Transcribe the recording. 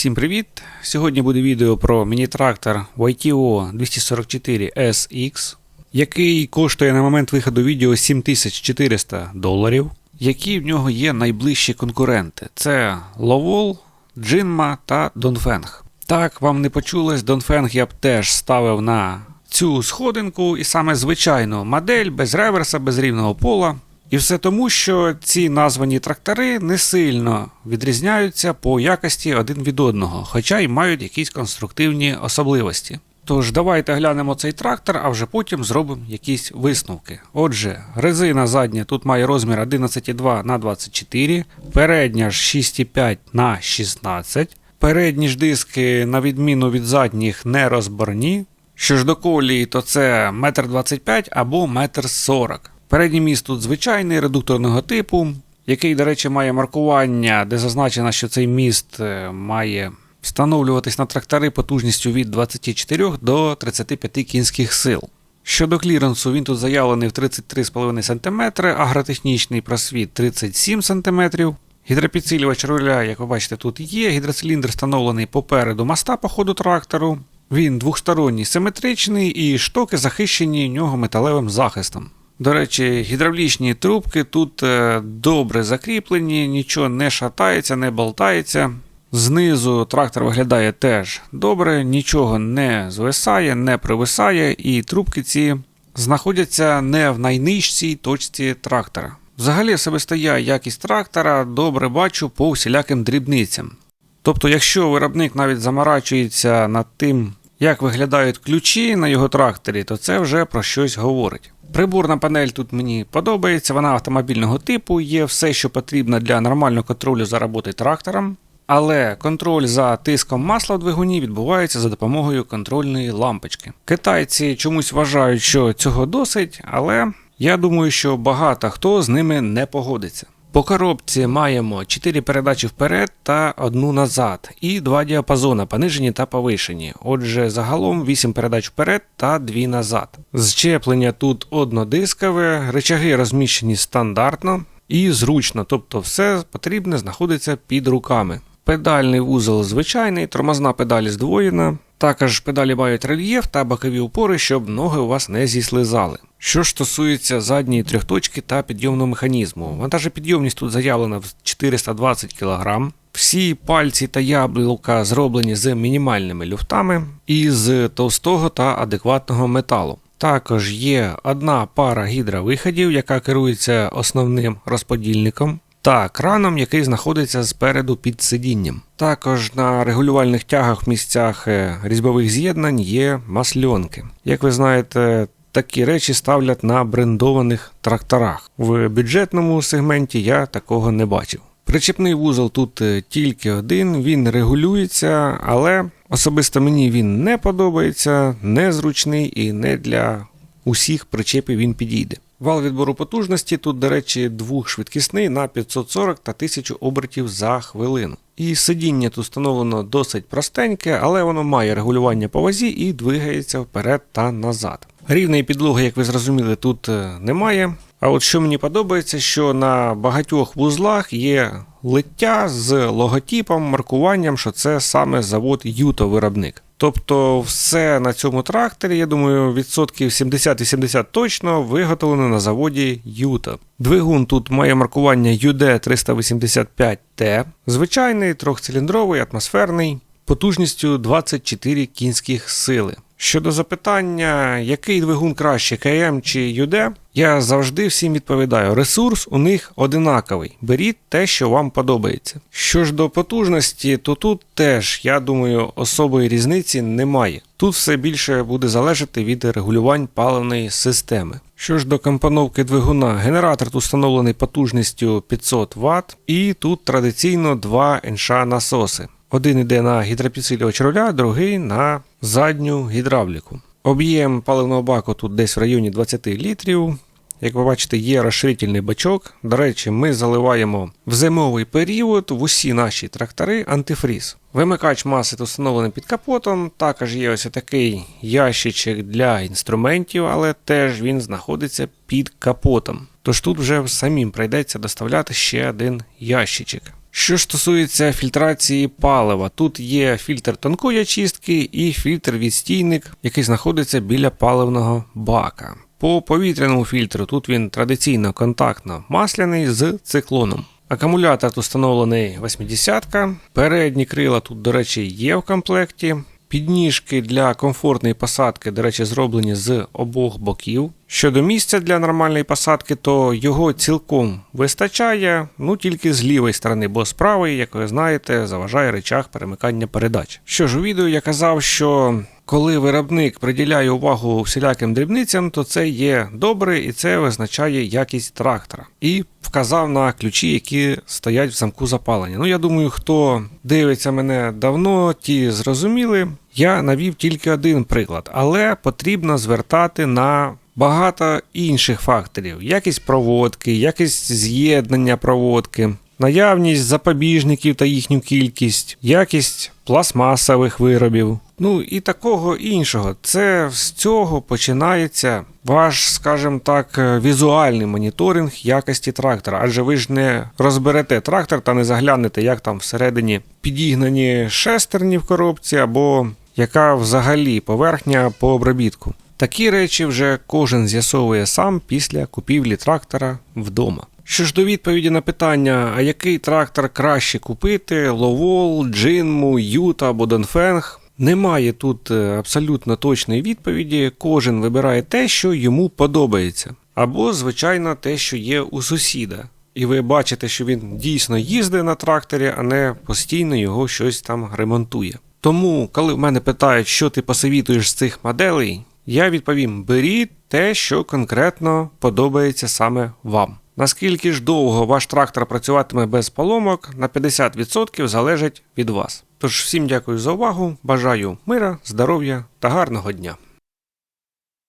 Всім привіт! Сьогодні буде відео про міні-трактор YTO 244 SX, який коштує на момент виходу відео 7400 доларів. Які в нього є найближчі конкуренти: це Lowell, Jinma та Dongfeng. Так, вам не почулось, Dongfeng я б теж ставив на цю сходинку, і саме звичайну модель без реверса, без рівного пола. І все тому, що ці названі трактори не сильно відрізняються по якості один від одного, хоча й мають якісь конструктивні особливості. Тож давайте глянемо цей трактор, а вже потім зробимо якісь висновки. Отже, резина задня тут має розмір 11,2 на 24, передня ж 6,5 на 16. Передні ж диски, на відміну від задніх, не розборні. Що ж до колії, то це 1,25 або 1,40 м. Передній міст тут звичайний редукторного типу, який, до речі, має маркування, де зазначено, що цей міст е, має встановлюватись на трактори потужністю від 24 до 35 кінських сил. Щодо кліренсу, він тут заявлений в 33,5 см, агротехнічний просвіт 37 см. Гідропідсилювач руля, як ви бачите, тут є. Гідроциліндр встановлений попереду моста по ходу трактору. Він двохсторонній симетричний і штоки захищені в нього металевим захистом. До речі, гідравлічні трубки тут е, добре закріплені, нічого не шатається, не болтається. Знизу трактор виглядає теж добре, нічого не звисає, не привисає, і трубки ці знаходяться не в найнижчій точці трактора. Взагалі особисто я якість трактора добре бачу по всіляким дрібницям. Тобто, якщо виробник навіть заморачується над тим, як виглядають ключі на його тракторі, то це вже про щось говорить. Приборна панель тут мені подобається, вона автомобільного типу, є все, що потрібно для нормального контролю за роботою трактором. Але контроль за тиском масла в двигуні відбувається за допомогою контрольної лампочки. Китайці чомусь вважають, що цього досить, але я думаю, що багато хто з ними не погодиться. По коробці маємо 4 передачі вперед та одну назад, і два діапазони понижені та повишені. Отже, загалом 8 передач вперед та 2 назад. Зчеплення тут однодискове, речаги розміщені стандартно і зручно, тобто все потрібне знаходиться під руками. Педальний вузол звичайний, тормозна педаль здвоєна. Також педалі мають рельєф та бокові опори, щоб ноги у вас не зіслизали. Що ж стосується задньої трьохточки та підйомного механізму, вантажопідйомність тут заявлена в 420 кг. Всі пальці та яблука зроблені з мінімальними люфтами і з товстого та адекватного металу. Також є одна пара гідровиходів, яка керується основним розподільником. Та краном, який знаходиться спереду під сидінням. Також на регулювальних тягах в місцях е, різьбових з'єднань є масльонки. Як ви знаєте, такі речі ставлять на брендованих тракторах. В бюджетному сегменті я такого не бачив. Причепний вузол тут е, тільки один, він регулюється, але особисто мені він не подобається, незручний і не для усіх причепів він підійде. Вал відбору потужності тут, до речі, двохшвидкісний на 540 та 1000 обертів за хвилину. І сидіння тут встановлено досить простеньке, але воно має регулювання по вазі і двигається вперед та назад. Рівної підлоги, як ви зрозуміли, тут е, немає. А от що мені подобається, що на багатьох вузлах є лиття з логотипом, маркуванням, що це саме завод Юто виробник. Тобто все на цьому тракторі, я думаю, відсотків 70-80 точно виготовлено на заводі Юта. Двигун тут має маркування UD385T, звичайний трьохциліндровий, атмосферний, потужністю 24 кінських сили. Щодо запитання, який двигун краще, КМ чи UD, я завжди всім відповідаю: ресурс у них одинаковий. Беріть те, що вам подобається. Що ж до потужності, то тут теж, я думаю, особої різниці немає. Тут все більше буде залежати від регулювань паливної системи. Що ж до компоновки двигуна, генератор тут встановлений потужністю 500 Вт, і тут традиційно два НШ насоси. Один йде на гідропідсилювач руля, другий на задню гідравліку. Об'єм паливного баку тут десь в районі 20 літрів. Як ви бачите, є розширительний бачок. До речі, ми заливаємо в зимовий період в усі наші трактори антифріз. Вимикач маси тут встановлений під капотом. Також є ось такий ящичок для інструментів, але теж він знаходиться під капотом. Тож тут вже самим прийдеться доставляти ще один ящичок. Що стосується фільтрації палива, тут є фільтр тонкої очистки і фільтр відстійник, який знаходиться біля паливного бака. По повітряному фільтру тут він традиційно контактно масляний з циклоном. Акумулятор тут встановлений 80-ка. Передні крила тут, до речі, є в комплекті. Підніжки для комфортної посадки, до речі, зроблені з обох боків. Щодо місця для нормальної посадки, то його цілком вистачає, ну тільки з лівої сторони, бо з правої, як ви знаєте, заважає речах перемикання передач. Що ж, у відео я казав, що коли виробник приділяє увагу всіляким дрібницям, то це є добре і це визначає якість трактора. І вказав на ключі, які стоять в замку запалення. Ну, я думаю, хто дивиться мене давно, ті зрозуміли. Я навів тільки один приклад, але потрібно звертати на багато інших факторів: якість проводки, якість з'єднання проводки, наявність запобіжників та їхню кількість, якість пластмасових виробів. Ну і такого іншого. Це з цього починається ваш, скажімо так, е, візуальний моніторинг якості трактора. Адже ви ж не розберете трактор та не заглянете, як там всередині підігнані шестерні в коробці, або яка взагалі поверхня по обробітку. Такі речі вже кожен з'ясовує сам після купівлі трактора вдома. Що ж до відповіді на питання, а який трактор краще купити: Ловол, Джинму, Юта або Донфенг, немає тут е, абсолютно точної відповіді. Кожен вибирає те, що йому подобається, або, звичайно, те, що є у сусіда. І ви бачите, що він дійсно їздить на тракторі, а не постійно його щось там ремонтує. Тому, коли в мене питають, що ти посовітуєш з цих моделей, я відповім: беріть те, що конкретно подобається саме вам. Наскільки ж довго ваш трактор працюватиме без поломок, на 50% залежить від вас. Тож всім дякую за увагу, бажаю мира, здоров'я та гарного дня.